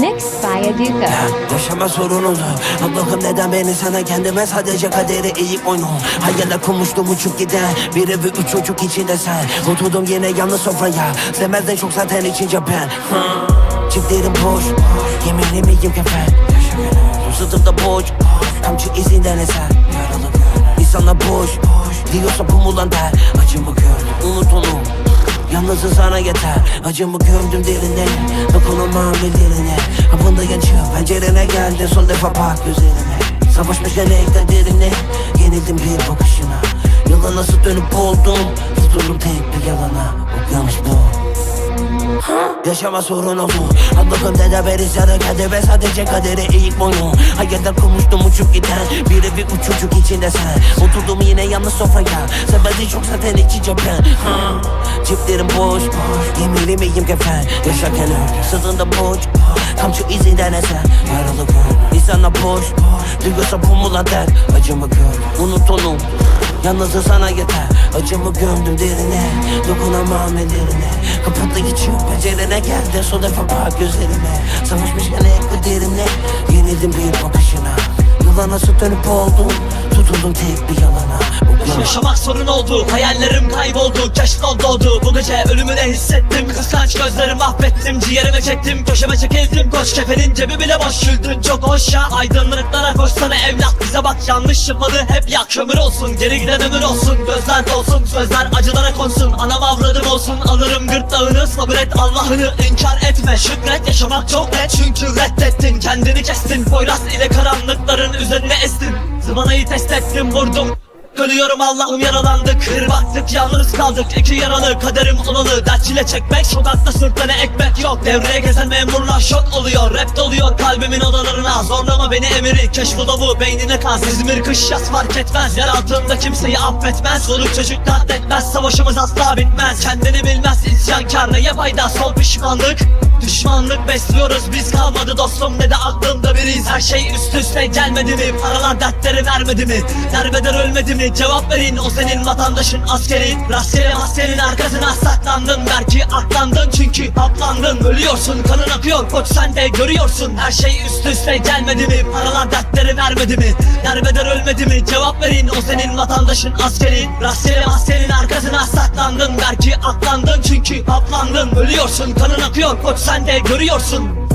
Mixed by Aduko. Yaşama sorun oldu Allah'ım neden beni sana kendime sadece kaderi eğip oyunu Hayaller kurmuştum uçup giden Bir evi üç çocuk içinde sen. Oturdum yine yalnız sofraya. Sevmezden çok zaten içince ben. Çiftlerim boş. Yeminli miyim kefen Sırtımda boş. Kamçı izinden eser. İnsanlar boş. Diyorsa bu mu lan der? Acımı gördüm. Unut onu Yalnızın sana yeter. Acımı gömdüm derine. Dokunamam ellerine. Kapında yanıyor pencerene geldi. Son defa bak gözlerine. Savaşmış elekten derine. Yenildim bir bakışına. Yıla nasıl dönüp oldum? Tutuldum tek bir yalana Yaşama sorun oldu. Allah'ım dede beri sarı kadere Sadece kadere eğik boynu Hayaller kurmuştum uçup giden Bir evi üç çocuk içinde sen. Oturdum yine yalnız sofraya. Sevmedi çok zaten içince ben ha. Çiftlerim boş Yeminli miyim kefen Yaşarken öyle Sırtında boş Kamçı izinden eser Yaralı gönül İnsanlar boş Duyuyorsa bu mu lan der? Acımı gör. Unut onu Yalnızı sana yeter. Acımı gömdüm derine. Dokunamam ellerine. Kapattı geçiyor pencerene. Geldi Son defa bak gözlerime Savaşmışken ekli derine Yenildim bir bakışına. Yola nasıl dönüp oldum Tutuldum tek bir yalana Okyanus Yaşamak sorun oldu Hayallerim kayboldu Keşke doğdu. Bu gece ölümü de hissettim Kıskanç gözlerimi affettim Ciğerime çektim Köşeme çekildim Koç kefenin cebi bile boş. Güldün Çok hoş ya Aydınlıklara koşsana evlat Bize bak yanlış yapmadı Hep yak kömür olsun Geri giden ömür olsun. Gözler dolsun Sözler acılara konsun Anam avradım olsun. Alırım gırtlağını sabret Allah'ını inkar etme. Şükret yaşamak çok net Çünkü reddettin Kendini kestin. Poyraz ile karanlıkların üzerine estin. Zıvanayı test ettim vurdum Ölüyorum Allah'ım yaralandık. Bir baktık yalnız kaldık. İki yaralı Kaderim olalı dert çile çekmek Sokakta sırtlarına ekmek yok. Devreye gezen memurlar şok oluyor. Rap doluyor kalbimin odalarına. Zorlama beni emiri keşfu bu beynine kaz İzmir kış yaz fark etmez. Yer altında kimseyi affetmez. Soluk çocuk katletmez Savaşımız asla bitmez. Kendini bilmez isyankar neye fayda? Sol pişmanlık Düşmanlık besliyoruz biz kalmadı dostum. Ne de aklımda biriyiz Her şey üst üste gelmedi mi? Paralar dertleri vermedi mi? Derbeder ölmedi mi? Cevap verin o senin vatandaşın askerin Rastgele maskenin arkasına saklandın Belki aklandın. Çünkü haplandın Ölüyorsun kanın akıyor. Koç sen de görüyorsun Her şey üst üste gelmedi mi? Paralar dertleri vermedi mi? Derbeder ölmedi mi? Cevap verin o senin vatandaşın askerin Rastgele maskenin arkasına saklandın Belki aklandın. Çünkü haplandın Ölüyorsun kanın akıyor. Koç sen de görüyorsun